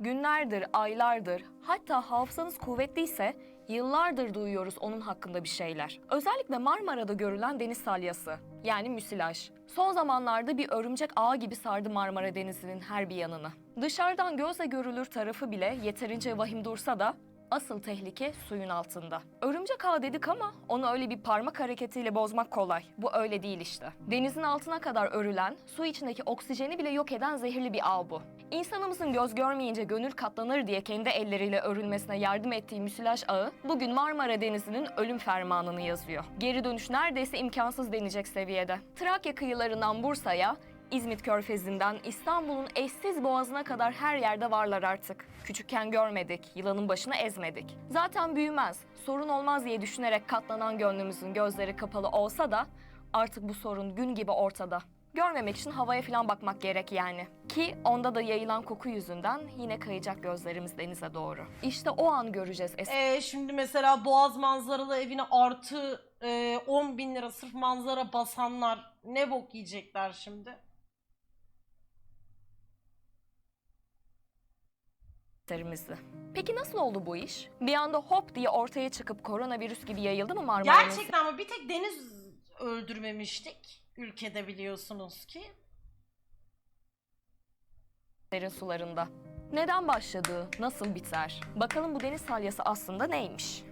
Günlerdir, aylardır, hatta hafızanız kuvvetliyse yıllardır duyuyoruz onun hakkında bir şeyler. Özellikle Marmara'da görülen deniz salyası yani müsilaj. Son zamanlarda bir örümcek ağı gibi sardı Marmara Denizi'nin her bir yanını. Dışarıdan gözle görülür tarafı bile yeterince vahim dursa da Asıl tehlike suyun altında. Örümcek ağı dedik ama onu öyle bir parmak hareketiyle bozmak kolay. Bu öyle değil işte. Denizin altına kadar örülen, su içindeki oksijeni bile yok eden zehirli bir ağ bu. İnsanımızın göz görmeyince gönül katlanır diye kendi elleriyle örülmesine yardım ettiği müsilaj ağı bugün Marmara Denizi'nin ölüm fermanını yazıyor. Geri dönüş neredeyse imkansız denecek seviyede. Trakya kıyılarından Bursa'ya, İzmit Körfezi'nden İstanbul'un eşsiz boğazına kadar her yerde varlar artık. Küçükken görmedik, yılanın başına ezmedik. Zaten büyümez, sorun olmaz diye düşünerek katlanan gönlümüzün gözleri kapalı olsa da artık bu sorun gün gibi ortada. Görmemek için havaya falan bakmak gerek yani. Ki onda da yayılan koku yüzünden yine kayacak gözlerimiz denize doğru. İşte o an göreceğiz es- Ee, şimdi mesela Boğaz manzaralı evine artı e, 10 bin lira sırf manzara basanlar ne bok yiyecekler şimdi? eserimizi. Peki nasıl oldu bu iş? Bir anda hop diye ortaya çıkıp koronavirüs gibi yayıldı mı Marmara'nın Gerçekten ama bir tek deniz öldürmemiştik ülkede biliyorsunuz ki. derin sularında? Neden başladı, nasıl biter? Bakalım bu deniz salyası aslında neymiş?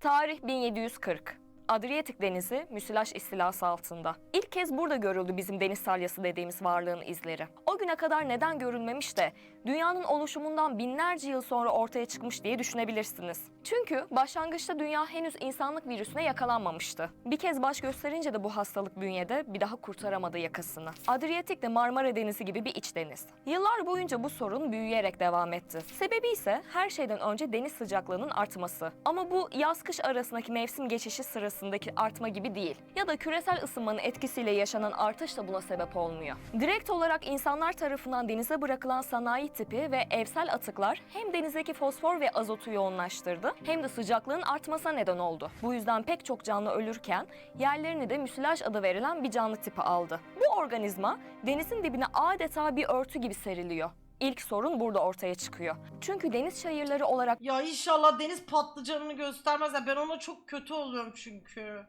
Tarih 1740. Adriyatik Denizi müsilaj istilası altında. İlk kez burada görüldü bizim deniz salyası dediğimiz varlığın izleri. O güne kadar neden görülmemiş de dünyanın oluşumundan binlerce yıl sonra ortaya çıkmış diye düşünebilirsiniz. Çünkü başlangıçta dünya henüz insanlık virüsüne yakalanmamıştı. Bir kez baş gösterince de bu hastalık bünyede bir daha kurtaramadı yakasını. Adriyatik de Marmara Denizi gibi bir iç deniz. Yıllar boyunca bu sorun büyüyerek devam etti. Sebebi ise her şeyden önce deniz sıcaklığının artması. Ama bu yaz-kış arasındaki mevsim geçişi sırasındaki artma gibi değil. Ya da küresel ısınmanın etkisiyle yaşanan artış da buna sebep olmuyor. Direkt olarak insanlar tarafından denize bırakılan sanayi tipi ve evsel atıklar hem denizdeki fosfor ve azotu yoğunlaştırdı hem de sıcaklığın artmasına neden oldu. Bu yüzden pek çok canlı ölürken yerlerini de müsilaj adı verilen bir canlı tipi aldı. Bu organizma denizin dibine adeta bir örtü gibi seriliyor. İlk sorun burada ortaya çıkıyor. Çünkü deniz çayırları olarak Ya inşallah deniz patlıcanını göstermezler. Ben ona çok kötü oluyorum çünkü.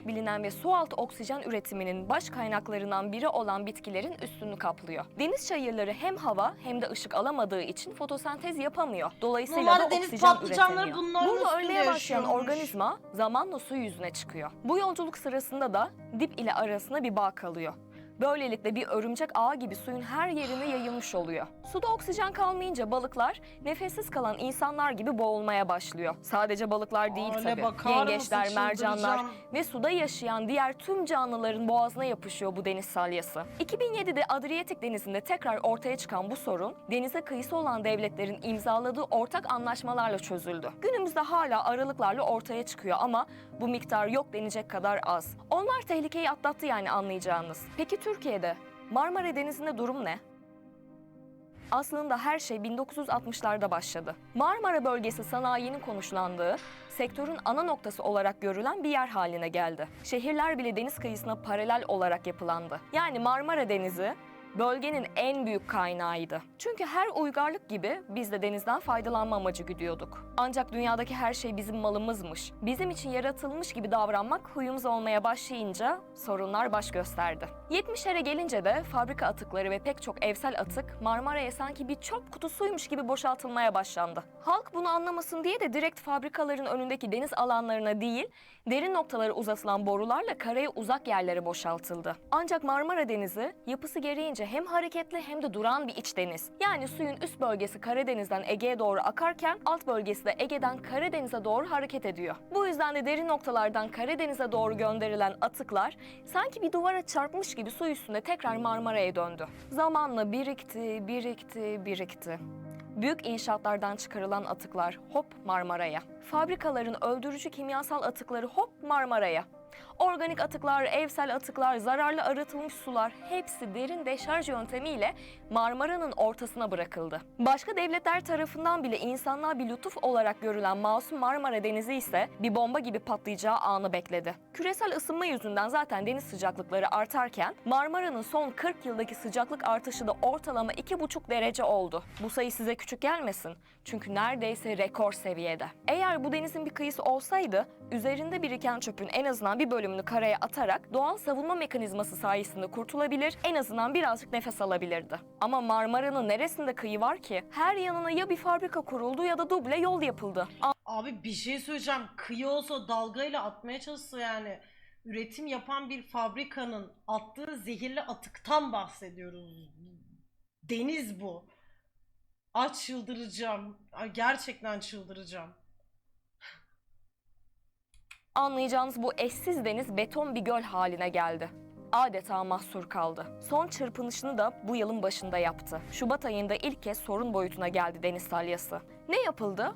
Bilinen ve sualtı oksijen üretiminin baş kaynaklarından biri olan bitkilerin üstünü kaplıyor. Deniz çayırları hem hava hem de ışık alamadığı için fotosentez yapamıyor. Dolayısıyla Normalde da deniz oksijen patlıcanları üretemiyor. bunların Burada üstünde ölmeye başlayan yaşıyormuş. organizma zamanla su yüzüne çıkıyor. Bu yolculuk sırasında da dip ile arasında bir bağ kalıyor. Böylelikle bir örümcek ağı gibi suyun her yerine yayılmış oluyor. Suda oksijen kalmayınca balıklar nefessiz kalan insanlar gibi boğulmaya başlıyor. Sadece balıklar değil Öyle tabii. Yengeçler, mercanlar ve suda yaşayan diğer tüm canlıların boğazına yapışıyor bu deniz salyası. 2007'de Adriyatik Denizi'nde tekrar ortaya çıkan bu sorun, denize kıyısı olan devletlerin imzaladığı ortak anlaşmalarla çözüldü. Günümüzde hala aralıklarla ortaya çıkıyor ama bu miktar yok denecek kadar az. Onlar tehlikeyi atlattı yani anlayacağınız. Peki Türkiye'de? Marmara Denizi'nde durum ne? Aslında her şey 1960'larda başladı. Marmara bölgesi sanayinin konuşlandığı, sektörün ana noktası olarak görülen bir yer haline geldi. Şehirler bile deniz kıyısına paralel olarak yapılandı. Yani Marmara Denizi bölgenin en büyük kaynağıydı. Çünkü her uygarlık gibi biz de denizden faydalanma amacı güdüyorduk. Ancak dünyadaki her şey bizim malımızmış. Bizim için yaratılmış gibi davranmak huyumuz olmaya başlayınca sorunlar baş gösterdi. 70'lere gelince de fabrika atıkları ve pek çok evsel atık Marmara'ya sanki bir çöp kutusuymuş gibi boşaltılmaya başlandı. Halk bunu anlamasın diye de direkt fabrikaların önündeki deniz alanlarına değil, derin noktalara uzatılan borularla karaya uzak yerlere boşaltıldı. Ancak Marmara Denizi yapısı gereğince hem hareketli hem de duran bir iç deniz. Yani suyun üst bölgesi Karadeniz'den Ege'ye doğru akarken alt bölgesi de Ege'den Karadeniz'e doğru hareket ediyor. Bu yüzden de derin noktalardan Karadeniz'e doğru gönderilen atıklar sanki bir duvara çarpmış gibi su üstünde tekrar Marmara'ya döndü. Zamanla birikti, birikti, birikti. Büyük inşaatlardan çıkarılan atıklar hop Marmara'ya. Fabrikaların öldürücü kimyasal atıkları hop Marmara'ya. Organik atıklar, evsel atıklar, zararlı arıtılmış sular hepsi derin deşarj yöntemiyle Marmara'nın ortasına bırakıldı. Başka devletler tarafından bile insanlığa bir lütuf olarak görülen masum Marmara Denizi ise bir bomba gibi patlayacağı anı bekledi. Küresel ısınma yüzünden zaten deniz sıcaklıkları artarken Marmara'nın son 40 yıldaki sıcaklık artışı da ortalama 2,5 derece oldu. Bu sayı size küçük gelmesin. Çünkü neredeyse rekor seviyede. Eğer bu denizin bir kıyısı olsaydı, üzerinde biriken çöpün en azından bir bölümünü karaya atarak doğal savunma mekanizması sayesinde kurtulabilir, en azından birazcık nefes alabilirdi. Ama Marmara'nın neresinde kıyı var ki? Her yanına ya bir fabrika kuruldu ya da duble yol yapıldı. Abi bir şey söyleyeceğim. Kıyı olsa dalgayla atmaya çalışsa yani üretim yapan bir fabrikanın attığı zehirli atıktan bahsediyoruz. Deniz bu. Aç çıldıracağım. Gerçekten çıldıracağım. Anlayacağınız bu eşsiz deniz beton bir göl haline geldi. Adeta mahsur kaldı. Son çırpınışını da bu yılın başında yaptı. Şubat ayında ilk kez sorun boyutuna geldi deniz salyası. Ne yapıldı?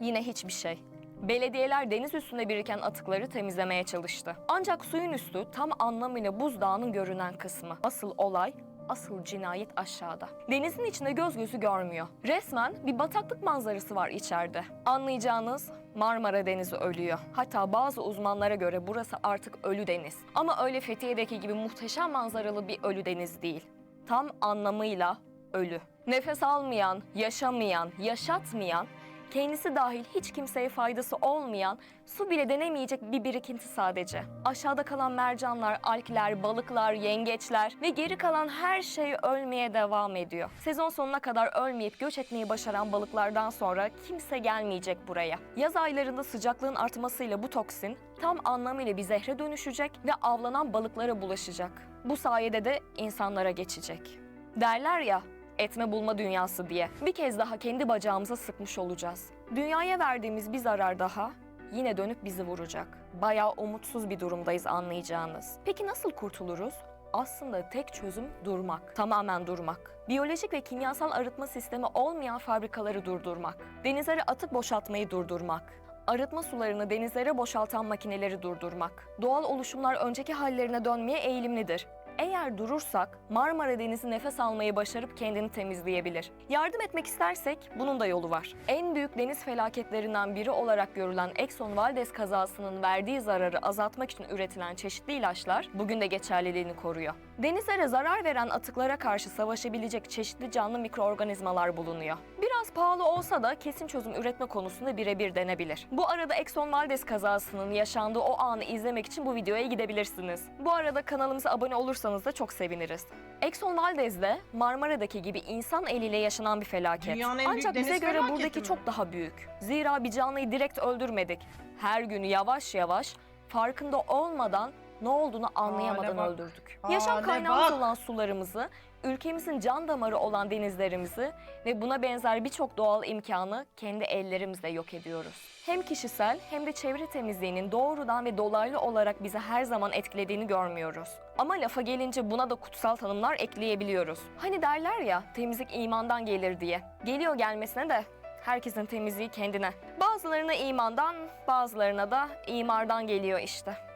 Yine hiçbir şey. Belediyeler deniz üstünde biriken atıkları temizlemeye çalıştı. Ancak suyun üstü tam anlamıyla buzdağının görünen kısmı. Asıl olay Asıl cinayet aşağıda. Denizin içinde göz gözü görmüyor. Resmen bir bataklık manzarası var içeride. Anlayacağınız Marmara Denizi ölüyor. Hatta bazı uzmanlara göre burası artık ölü deniz. Ama öyle Fethiye'deki gibi muhteşem manzaralı bir ölü deniz değil. Tam anlamıyla ölü. Nefes almayan, yaşamayan, yaşatmayan, kendisi dahil hiç kimseye faydası olmayan, su bile denemeyecek bir birikinti sadece. Aşağıda kalan mercanlar, alkler, balıklar, yengeçler ve geri kalan her şey ölmeye devam ediyor. Sezon sonuna kadar ölmeyip göç etmeyi başaran balıklardan sonra kimse gelmeyecek buraya. Yaz aylarında sıcaklığın artmasıyla bu toksin tam anlamıyla bir zehre dönüşecek ve avlanan balıklara bulaşacak. Bu sayede de insanlara geçecek. Derler ya, etme bulma dünyası diye. Bir kez daha kendi bacağımıza sıkmış olacağız. Dünyaya verdiğimiz bir zarar daha yine dönüp bizi vuracak. Bayağı umutsuz bir durumdayız anlayacağınız. Peki nasıl kurtuluruz? Aslında tek çözüm durmak, tamamen durmak. Biyolojik ve kimyasal arıtma sistemi olmayan fabrikaları durdurmak. Denizlere atık boşaltmayı durdurmak. Arıtma sularını denizlere boşaltan makineleri durdurmak. Doğal oluşumlar önceki hallerine dönmeye eğilimlidir. Eğer durursak Marmara Denizi nefes almayı başarıp kendini temizleyebilir. Yardım etmek istersek bunun da yolu var. En büyük deniz felaketlerinden biri olarak görülen Exxon Valdez kazasının verdiği zararı azaltmak için üretilen çeşitli ilaçlar bugün de geçerliliğini koruyor. Denizlere zarar veren atıklara karşı savaşabilecek çeşitli canlı mikroorganizmalar bulunuyor. Biraz pahalı olsa da kesin çözüm üretme konusunda birebir denebilir. Bu arada Exxon Valdez kazasının yaşandığı o anı izlemek için bu videoya gidebilirsiniz. Bu arada kanalımıza abone olursanız da çok seviniriz. Exxon Valdez'de Marmara'daki gibi insan eliyle yaşanan bir felaket. Dünyanın en büyük Ancak bize deniz göre felaketi buradaki mi? çok daha büyük. Zira bir canlıyı direkt öldürmedik. Her gün yavaş yavaş farkında olmadan ne olduğunu anlayamadan bak. öldürdük. Hale Yaşam kaynağımız bak. olan sularımızı, ülkemizin can damarı olan denizlerimizi ve buna benzer birçok doğal imkanı kendi ellerimizle yok ediyoruz. Hem kişisel hem de çevre temizliğinin doğrudan ve dolaylı olarak bizi her zaman etkilediğini görmüyoruz. Ama lafa gelince buna da kutsal tanımlar ekleyebiliyoruz. Hani derler ya temizlik imandan gelir diye. Geliyor gelmesine de herkesin temizliği kendine. Bazılarına imandan, bazılarına da imardan geliyor işte.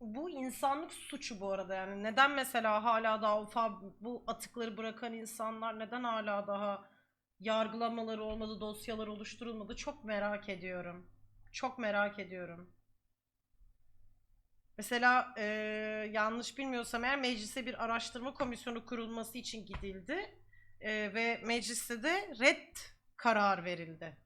Bu insanlık suçu bu arada yani. Neden mesela hala daha o fab- bu atıkları bırakan insanlar neden hala daha yargılamaları olmadı, dosyalar oluşturulmadı çok merak ediyorum. Çok merak ediyorum. Mesela eee, yanlış bilmiyorsam eğer meclise bir araştırma komisyonu kurulması için gidildi Eee, ve mecliste de red karar verildi.